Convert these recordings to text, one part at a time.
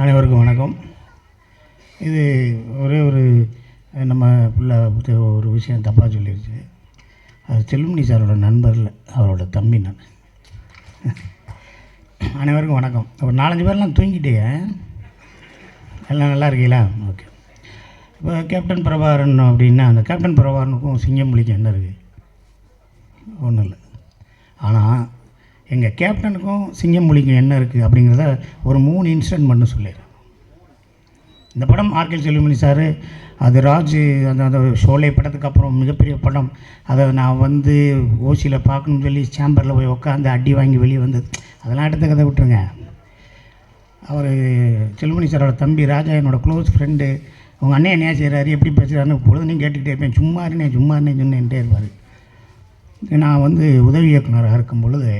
அனைவருக்கும் வணக்கம். இது ஒரே ஒரு நம்ம பிள்ளை ஒரு விஷயம் தப்பாக சொல்லிடுச்சு அது செல்லுமணி சாரோட நண்பரில் அவரோட தம்பி நான். அனைவருக்கும் வணக்கம். ஒரு நாலஞ்சு பேர்லாம் தூங்கிட்டேன் எல்லாம் நல்லா இருக்கீங்களா? ஓகே. இப்போ கேப்டன் பிரபாகரன் அப்படின்னா அந்த கேப்டன் பிரபாகரனுக்கும் சிங்கம்புலிக்கும் என்ன இருக்குது ஒன்றும் இல்லை. ஆனால் எங்கள் கேப்டனுக்கும் சிங்கம்புலிக்கும் என்ன இருக்குது அப்படிங்கிறத ஒரு மூணு இன்சிடென்ட் மட்டும் சொல்லிடுறேன். இந்த படம் ஆர்கே செல்வமணி சார் அது ராஜ் அந்த அந்த ஷோலே படத்துக்கு அப்புறம் மிகப்பெரிய படம். அதை நான் வந்து ஓசியில் பார்க்கணும்னு சொல்லி சேம்பரில் போய் உட்காந்து அடி வாங்கி வெளியே வந்தது. அதெல்லாம் எடுத்த கதை விட்டுருங்க. அவர் செல்மணி சாரோட தம்பி ராஜா என்னோடய க்ளோஸ் ஃப்ரெண்டு உங்கள் அண்ணன் என்ன செய்கிறாரு எப்படி பேசுகிறாருன்னு பொழுதுனையும் கேட்டுக்கிட்டே இருப்பேன். சும்மா இருந்தேன் சும்மா இருந்தேன் சொன்னேன்ட்டே இருப்பார். நான் வந்து உதவி இயக்குனராக இருக்கும் பொழுது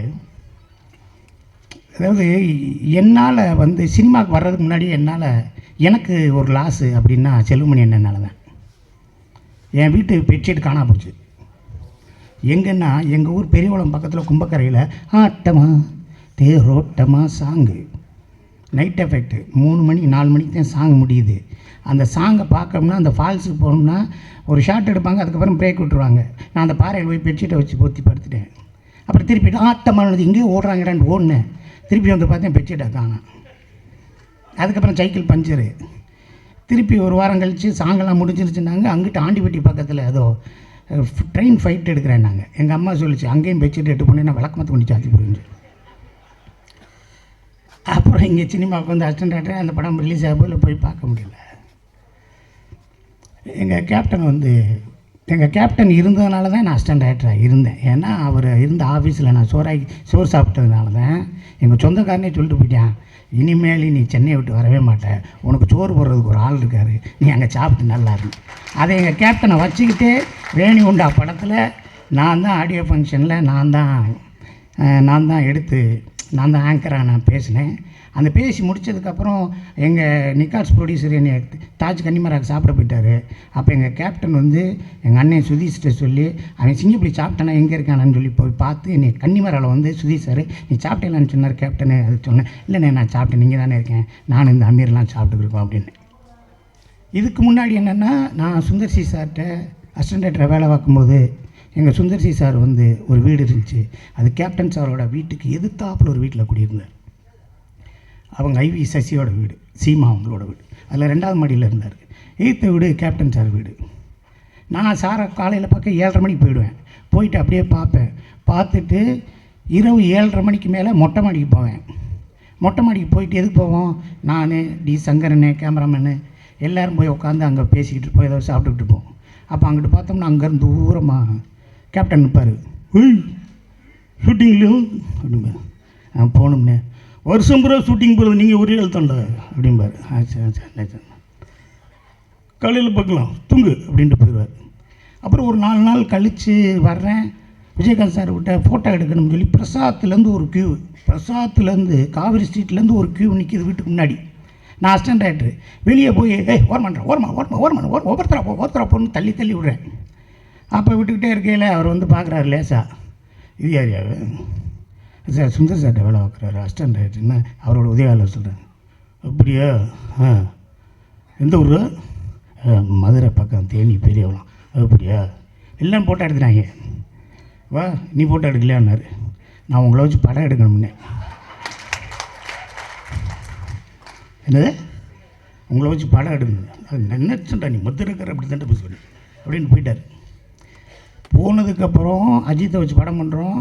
அதாவது என்னால் வந்து சினிமாவுக்கு வர்றதுக்கு முன்னாடி என்னால் எனக்கு ஒரு லாஸு அப்படின்னா செல்வமணி என்னால் தான். என் வீட்டு பெட்ஷீட் காணாம போச்சு. எங்கன்னா எங்கள் ஊர் பெரியவளம் பக்கத்தில் கும்பக்கரையில் ஆட்டமா தேரோட்டமா சாங்கு. நைட் எஃபெக்ட் மூணு மணி நாலு மணிக்கு தான் சாங் முடியுது. அந்த சாங்கை பார்க்கணும்னா அந்த ஃபால்ஸுக்கு போகணும்னா ஒரு ஷார்ட் எடுப்பாங்க அதுக்கப்புறம் பிரேக் விட்டுருவாங்க. நான் அந்த பாறையில் போய் பெட்ஷீட்டை வச்சு பொத்தி படுத்துட்டேன். அப்புறம் திருப்பி ஆட்டமானது இங்கேயே ஓடுறாங்கடான்னு ஓடினேன். திருப்பி வந்து பார்த்தேன் பெட்ஷீட்டை காணோம். அதுக்கப்புறம் சைக்கிள் பஞ்சரு திருப்பி ஒரு வாரம் கழித்து சாங்கெல்லாம் முடிஞ்சிருச்சுனாங்க அங்கிட்ட ஆண்டிப்பட்டி பக்கத்தில் ஏதோ ட்ரெயின் ஃபைட் எடுக்கிறேன் நாங்கள் எங்கள் அம்மா சொல்லிச்சு அங்கேயும் பெட்ஷீட் எட்டு பண்ணி நான் விளக்கமத்து கொண்டு சாத்தி புரிஞ்சு அப்புறம் இங்கே சினிமாவுக்கு வந்து அசிஸ்டன்ட் ஆகிட்டேன் அந்த படம் ரிலீஸ் ஆகும் போய் பார்க்க முடியல. எங்கள் கேப்டன் வந்து எங்கள் கேப்டன் இருந்ததுனால தான் நான் அசிஸ்டன்ட் டைரக்டராக இருந்தேன். ஏன்னா அவர் இருந்த ஆஃபீஸில் நான் சோறாக்கி சோறு சாப்பிட்டதுனால தான் எங்கள் சொந்தக்காரனே சொல்லிட்டு போயிட்டான். இனிமேல் நீ சென்னையை விட்டு வரவே மாட்டேன் உனக்கு சோறு போடுறதுக்கு ஒரு ஆள் இருக்கார். நீ அங்கே சாப்பிட்டு நல்லா இருக்கும் அதை எங்கள் கேப்டனை வச்சுக்கிட்டு வேணி உண்டா படத்தில் நான் தான் ஆடியோ ஃபங்க்ஷனில் நான் தான் நான் தான் எடுத்து நான் தான் ஆங்கராக நான் பேசினேன். அந்த பேசி முடிச்சதுக்கப்புறம் எங்கள் நிக்காஸ் ப்ரொடியூசர் என்னை தாஜ் கன்னிமராக்கு சாப்பிட போயிட்டார். அப்போ எங்கள் கேப்டன் வந்து எங்கள் அண்ணன் சுதீஷ்கிட்ட சொல்லி அவன் சிங்கப்பள்ளி சாப்பிட்டானா? எங்கே இருக்கானான்னு சொல்லி போய் பார்த்து என்னை கன்னிமராவில் வந்து சுதீஷ் சார் நீ சாப்பிட்டேலான்னு சொன்னார் கேப்டனு அது சொன்னேன். இல்லைண்ணே நான் சாப்பிட்டேன். நீங்கள் தானே இருக்கேன். நான் இந்த அமீர்லாம் சாப்பிட்டுருக்கோம் அப்படின்னு. இதுக்கு முன்னாடி என்னென்னா நான் சுந்தர்சி சார்கிட்ட அசிஸ்டன்ட் வேலை பார்க்கும்போது எங்கள் சுந்தர்சி சார் வந்து ஒரு வீடு இருந்துச்சு. அது கேப்டன் சாரோட வீட்டுக்கு எதிர்த்தாப்புல ஒரு வீட்டில் குடியிருந்தார். அவங்க ஐவி சசியோட வீடு சீமா அவங்களோட வீடு. அதில் ரெண்டாவது மாடியில் இருந்தார். எய்த்த வீடு கேப்டன் சார் வீடு. நான் சாரை காலையில் பார்க்க ஏழரை மணிக்கு போயிடுவேன். போயிட்டு அப்படியே பார்ப்பேன். பார்த்துட்டு இரவு ஏழரை மணிக்கு மேலே மொட்டை மாடிக்கு போவேன். மொட்டை மாடிக்கு போயிட்டு எதுக்கு போவோம்? நான் டி சங்கரனு கேமராமேனு எல்லோரும் போய் உட்காந்து அங்கே பேசிக்கிட்டு இருப்போம். ஏதோ சாப்பிட்டுக்கிட்டு இருப்போம். அப்போ அங்கிட்டு பார்த்தோம்னா அங்கேருந்து தூரமாக கேப்டன் நிற்பார் ஷூட்டிங்லையும் அப்படிங்க போகணும்னே. வருஷம் பூரா ஷூட்டிங் போகிறது நீங்கள் ஒரே எழுத்தண்ட அப்படிம்பார். ஆ சரி சரி காலையில் பார்க்கலாம். தூங்கு அப்படின்ட்டு போயிடுவார். அப்புறம் ஒரு நாலு நாள் கழித்து வர்றேன். விஜயகாந்த் சார் விட்ட ஃபோட்டோ எடுக்கணும்னு சொல்லி பிரசாத்துலேருந்து ஒரு கியூ பிரசாத்துலேருந்து காவிரி ஸ்ட்ரீட்லேருந்து ஒரு கியூ நிற்கிது வீட்டுக்கு முன்னாடி. நான் அசிஸ்டன்ட் ஆகிட்டு வெளியே போய் ஏய் ஓரமாட்டேன் ஓரமா ஓரமா ஓரமா ஓர் ஒவ்வொருத்தரா போ ஒவ்வொருத்தரா போன்னு தள்ளி தள்ளி விடுறேன். அப்போ விட்டுக்கிட்டே இருக்கையில் அவர் வந்து பார்க்குறாரு லேசா. இது யாரியாவே சார் சுந்தர் சார்கிட்ட வேலை பார்க்குறாரு. அசிஸ்டன்ட் டைரக்டர்னு அவரோட உதவியாளர் சொல்கிறாங்க அப்படியா? ஆ. எந்த ஊர்? மதுரை பக்கம் தேனி பெரியவளம் அப்படியா? எல்லாம் ஃபோட்டோ எடுத்துட்டாங்க வா நீ ஃபோட்டோ எடுக்கலையான்னாரு. நான் உங்களை வச்சு படம் எடுக்கணும்னே என்னது? உங்களை வச்சு படம் எடுக்கணும். நினச்சுட்டா நீ நீ இருக்கிற அப்படி தான் பேசுவேன் அப்படின்னு போயிட்டார். போனதுக்கப்புறம் அஜித்தை வச்சு படம் பண்ணுறோம்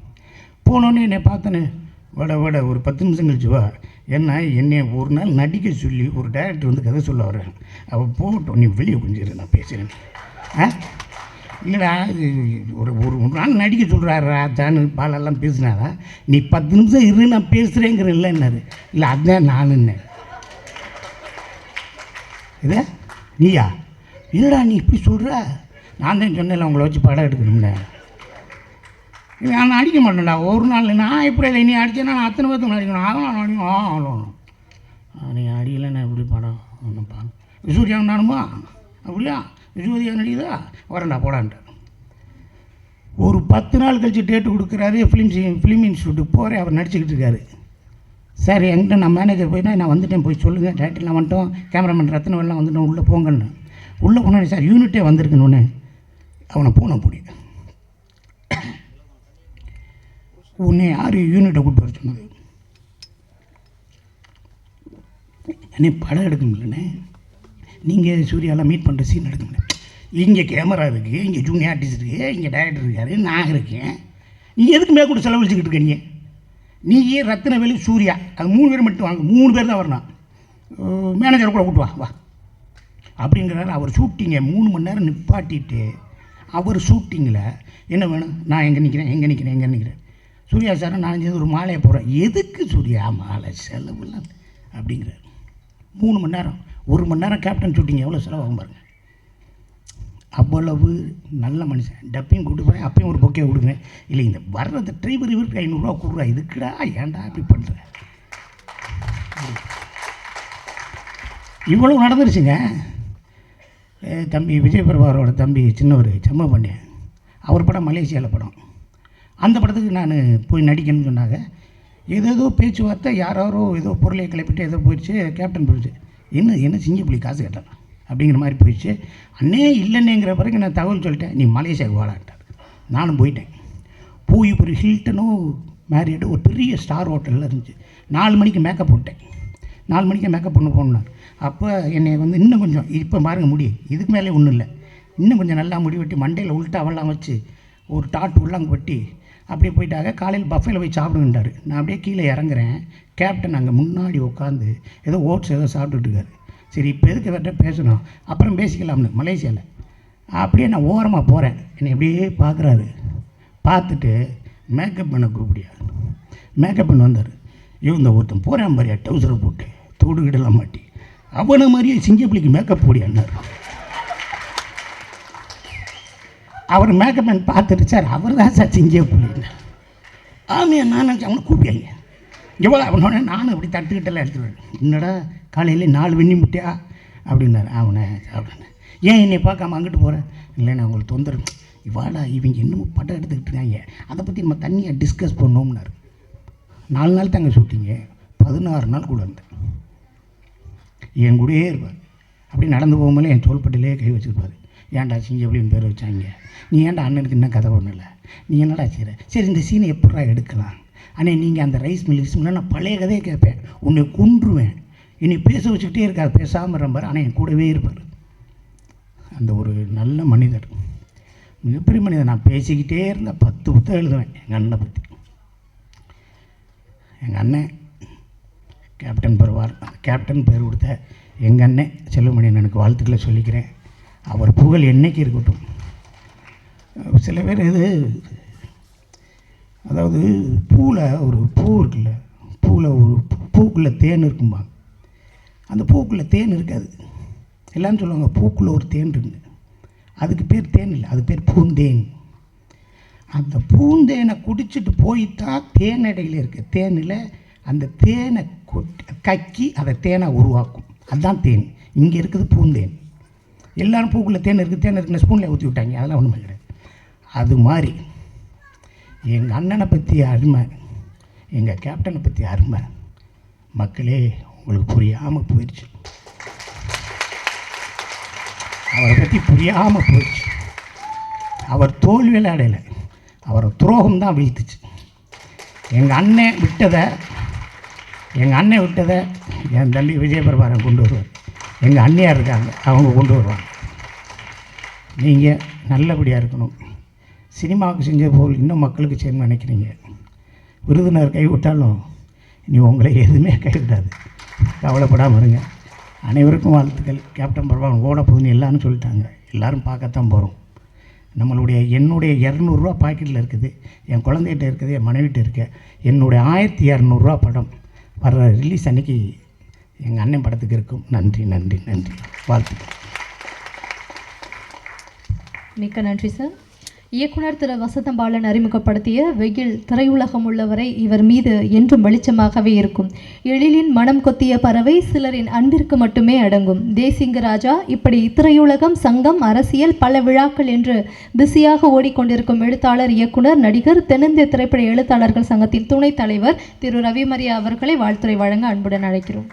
போனோன்னே என்னை பார்த்தனே. வட வட ஒரு பத்து நிமிஷம் கழிச்சு வா என்ன என்னை ஒரு நாள் நடிக்க சொல்லி ஒரு டேரக்டர் வந்து கதை சொல்ல வர்றேன் அவள் போகட்டும் நீ வெளியே கொஞ்சம் நான் பேசுகிறேன் ஆ? இல்லைடா இது ஒரு ஒரு நாள் நடிக்க சொல்கிறாரா தானு பாலெல்லாம் பேசினாரா? நீ பத்து நிமிஷம் இரு நான் பேசுகிறேங்கிற என்னது? இல்லை அதுதான் நானுன்னேன் இது நீயா? இல்லைடா நீ இப்படி சொல்கிற நான் தான் சொன்னேன் உங்களை வச்சு படம் எடுக்கணும்னு. நான் அடிக்க மாட்டேன்டா. ஒரு நாள் நான் எப்படி இல்லை நீ அடிச்சேன்னா நான் அத்தனை பேர்த்துக்கு அடிக்கணும். அதான் அடிக்கணும். ஆ அவ்வளோ நீங்கள் அடிக்கலை நான் எப்படி படம் ஒன்றும் பா நானுமா அப்படியா? சூர்யா நடிக்குதா வரேன்டா போடான்ட்டு. ஒரு பத்து நாள் கழிச்சு டேட்டு கொடுக்குறாரு ஃபிலிம் ஃபிலிம் இன்ஸ்டியூட்டுக்கு போகிறேன் அவர் நடிச்சுக்கிட்டு இருக்காரு. சார் என்கிட்ட நான் மேனேஜர் போயிட்டா நான் வந்துட்டேன். போய் சொல்லுங்கள் டேரக்டர்லாம் வந்துட்டோம். கேமராமேன் ரத்ன வந்துட்டோம். உள்ளே போங்கன்னு. உள்ளே போனேன் சார் யூனிட்டே வந்திருக்குன்னு அவனை பூனை பிடிக்கும் உன்னை யார் யூனிட்டை கூப்பிட்டு வர சொன்னது? அண்ணே படம் எடுக்க நீங்கள் சூர்யாலாம் மீட் பண்ணுற சீன் எடுக்க இங்கே கேமரா இருக்குது இங்கே ஜூனியர் ஆர்டிஸ்ட் இருக்குது இங்கே டைரக்டர் இருக்காரு நான் இருக்கேன். நீ எதுக்கு மேலே கூட செலவழிச்சுக்கிட்டு இருக்க நீ? நீயே ரத்னவேலு சூர்யா. அது மூணு பேர் மட்டும் வாங்க மூணு பேர் தான் வரணும். மேனேஜரை கூட கூட்டு வா வா. அப்படிங்கிறாரு அவர் ஷூட்டிங்கை மூணு மணி நேரம் நிப்பாட்டிட்டு அவர் ஷூட்டிங்கில் என்ன வேணும்? நான் எங்கே நிற்கிறேன் எங்கே நிற்கிறேன் எங்கே நிற்கிறேன் சூர்யா சார் நான் சேர்ந்து ஒரு மாலையை போகிறேன் எதுக்கு சூர்யா மாலை செலவுலாம் அப்படிங்கிறார். மூணு மணி நேரம். ஒரு மணி நேரம் கேப்டன் ஷூட்டிங் எவ்வளோ செலவாகும் பாருங்கள் அவ்வளவு நல்ல மனுஷன். டப்பையும் கூட்டு போகிறேன் அப்பையும் ஒரு பொக்கையை கொடுக்குறேன் இல்லை இந்த வர்றது டிரைவர் இவருக்கு ஐநூறுரூவா கொடுறா. இதுக்குடா ஏன்டா அப்படி பண்ணுற இவ்வளவு நடந்துருச்சுங்க. தம்பி விஜய் பிரபாரோட தம்பி சின்னவர் செம்ம பண்ணேன் அவர் படம் மலேசியாவில் படம். அந்த படத்துக்கு நான் போய் நடிக்கணும்னு சொன்னாங்க. ஏதேதோ பேச்சுவார்த்தை யாரோ ஏதோ பொருளை கிளப்பிட்டு ஏதோ போயிடுச்சு கேப்டன் போயிடுச்சு. என்ன என்ன சிங்கி காசு கேட்டான்? அப்படிங்கிற மாதிரி போயிடுச்சு. அண்ணே இல்லைன்னேங்கிற பிறகு நான் தகவல் சொல்லிட்டேன். நீ மலேசியாவுக்கு வாடான்ட்டார் நானும் போயிட்டேன். போய் ஒரு ஹில்டனும் மேரியடு ஒரு பெரிய ஸ்டார் ஹோட்டலில் இருந்துச்சு. நாலு மணிக்கு மேக்கப் போட்டேன் நாலு மணிக்கு மேக்கப் பண்ண போனார் அப்போ என்னை வந்து இன்னும் கொஞ்சம் இப்போ பாருங்க முடி. இதுக்கு மேலே ஒன்றும் இல்லை. இன்னும் கொஞ்சம் நல்லா முடி வெட்டி மண்டையில் உள்ட்டாவெல்லாம் வச்சு ஒரு டாட் உள்ளாங்க வெட்டி அப்படியே போயிட்டாக்க காலையில் பஃபேல போய் சாப்பிடுங்கன்றாரு நான் அப்படியே கீழே இறங்குறேன். கேப்டன் அங்கே முன்னாடி உட்காந்து ஏதோ ஓட்ஸ் ஏதோ சாப்பிட்டுட்டு இருக்காரு. சரி இப்போ எதுக்கு வேற பேசணும்? அப்புறம் பேசிக்கலாம்னு மலேசியாவில் அப்படியே நான் ஓரமாக போகிறேன் என்னை அப்படியே பார்க்குறாரு பார்த்துட்டு மேக்கப் பண்ண கூப்பிடியா? மேக்கப் பண்ண வந்தார். இவங்க இந்த ஒருத்தன் போகிறேன் பாரியா டவுசரை போட்டு தூடு கிடலாம் மாட்டி. அவனை மாதிரியே சிங்கப்பிள்ளைக்கு மேக்கப் போடியான்னார். அவர் மேக்கப்பன் பார்த்துட்டு சார் அவர் தான் சார் சிங்கப்பிள்ளைன்னு ஆமையா நான் நினச்சேன் அவனை கூப்பிடியாங்க எவ்வளோ அவனோட நானும் அப்படி தட்டுக்கிட்டலாம் எடுத்துருவேன். என்னடா காலையில் நாலு வெண்ணி முட்டியா? அப்படின்னாரு. அவனை அப்படின்னு ஏன் என்னை பார்க்காம அங்கிட்டு போகிறேன் இல்லைண்ணா அவங்களுக்கு உங்களுக்கு தொந்தரவு. இவாடா இவங்க இன்னமும் படம் எடுத்துக்கிட்டு இருக்காங்க. அதை பற்றி நம்ம தனியாக டிஸ்கஸ் பண்ணோம்னாரு. நாலு நாள் தாங்க ஷூட்டிங்க பதினாறு நாள் கூட இருந்தேன் என் கூடயே இருப்பார். அப்படி நடந்து போகும்போது என் தோள்பட்டிலே கை வச்சுருப்பார். ஏன்டா சிங்க அப்படின்னு பேர் வச்சாங்க? நீ ஏன்டா அண்ணனுக்கு இன்னும் கதை பண்ணல? நீ என்னடா செய்கிற சரி இந்த சீனை எப்படா எடுக்கலாம்? அண்ணே நீங்கள் அந்த ரைஸ் மில்லிஸ் நான் பழைய கதையை கேட்பேன். உன்னை கொன்றுவேன். இனி பேச வச்சுக்கிட்டே இருக்கார் பேசாமல் இருப்பார் ஆனால் என் கூடவே இருப்பார். அந்த ஒரு நல்ல மனிதர். மிகப்பெரிய மனிதர். நான் பேசிக்கிட்டே இருந்த பத்து புத்தகம் எழுதுவேன் எங்கள் அண்ணனை பற்றி எங்கள் அண்ணன் கேப்டன் பெறுவார். கேப்டன் பேர் கொடுத்த எங்கள் அண்ணன் செல்வமணி எனக்கு வாழ்த்துக்களை சொல்லிக்கிறேன். அவர் புகழ் என்னைக்கு இருக்கட்டும். சில பேர் இது அதாவது பூவில் ஒரு பூ இருக்குல்ல பூவில் ஒரு பூக்குள்ளே தேன் இருக்கும்பாங்க. அந்த பூக்குள்ளே தேன் இருக்காது. எல்லாம் சொல்லுவாங்க பூக்குள்ளே ஒரு தேன் இருக்கு அதுக்கு பேர் தேன் இல்லை அது பேர் பூந்தேன். அந்த பூந்தேனை குடிச்சிட்டு போயிட்டா தேனடையில் இருக்க. தேனில் அந்த தேனை கொட்டி கக்கி அதை தேனை உருவாக்கும். அதுதான் தேன். இங்கே இருக்குது பூந்தேன். எல்லாரும் பூக்குள்ளே தேன் இருக்குது தேன் இருக்குன்னு ஸ்பூனில் ஊற்றி விட்டாங்க. அதெல்லாம் ஒன்றுமே கிடையாது அது மாதிரி எங்கள் அண்ணனை பற்றி அருமை எங்கள் கேப்டனை பற்றி அருமை மக்களே உங்களுக்கு புரியாமல் போயிடுச்சு. அவரை பற்றி புரியாமல் போயிடுச்சு. அவர் தோல்வியில் அடையலை. அவரை துரோகம் தான் வீழ்த்துச்சு. எங்கள் அண்ணன் விட்டதை எங்கள் அண்ணன் விட்டதை என் தம்பி விஜயபிரபாரன் கொண்டு வருவார். எங்கள் அண்ணியாக இருக்காங்க அவங்க கொண்டு வருவாங்க. நீங்கள் நல்லபடியாக இருக்கணும். சினிமாவுக்கு செஞ்ச போல் இன்னும் மக்களுக்கு செய்யணும்னு நினைக்கிறீங்க. விருதுநர் கைவிட்டாலும் நீ உங்களை எதுவுமே கைவிடாது கவலைப்படாமல் இருங்க. அனைவருக்கும் வாழ்த்துக்கள். கேப்டன் பரவான் ஓட போகுதுன்னு எல்லாரும் சொல்லிட்டாங்க. எல்லோரும் பார்க்கத்தான் போகிறோம் நம்மளுடைய என்னுடைய இரநூறுவா பாக்கெட்டில் இருக்குது. என் குழந்தைகிட்ட இருக்குது என் மனைவிட்ட இருக்க. என்னுடைய ஆயிரத்தி இரநூறுவா படம் வர்ற ரிலீஸ் அன்றைக்கி எங்கள் அண்ணன் படத்துக்கு இருக்கும். நன்றி நன்றி நன்றி. வாழ்த்துக்கள் மிக்க நன்றி சார் இயக்குனர் திரு. வசந்தம் பாலன் அறிமுகப்படுத்திய வெயில் திரையுலகம் உள்ளவரை இவர் மீது என்றும் வெளிச்சமாகவே இருக்கும். எழிலின் மனம் கொத்திய பறவை சிலரின் அன்பிற்கு மட்டுமே அடங்கும். தேசிங்க ராஜா இப்படி திரையுலகம் சங்கம் அரசியல் பல விழாக்கள் என்று பிஸியாக ஓடிக்கொண்டிருக்கும் எழுத்தாளர் இயக்குனர் நடிகர் தென்னிந்திய திரைப்பட எழுத்தாளர்கள் சங்கத்தின் துணைத் தலைவர் திரு. ரவிமரியா அவர்களை வாழ்த்துறை வழங்க அன்புடன் அழைக்கிறோம்.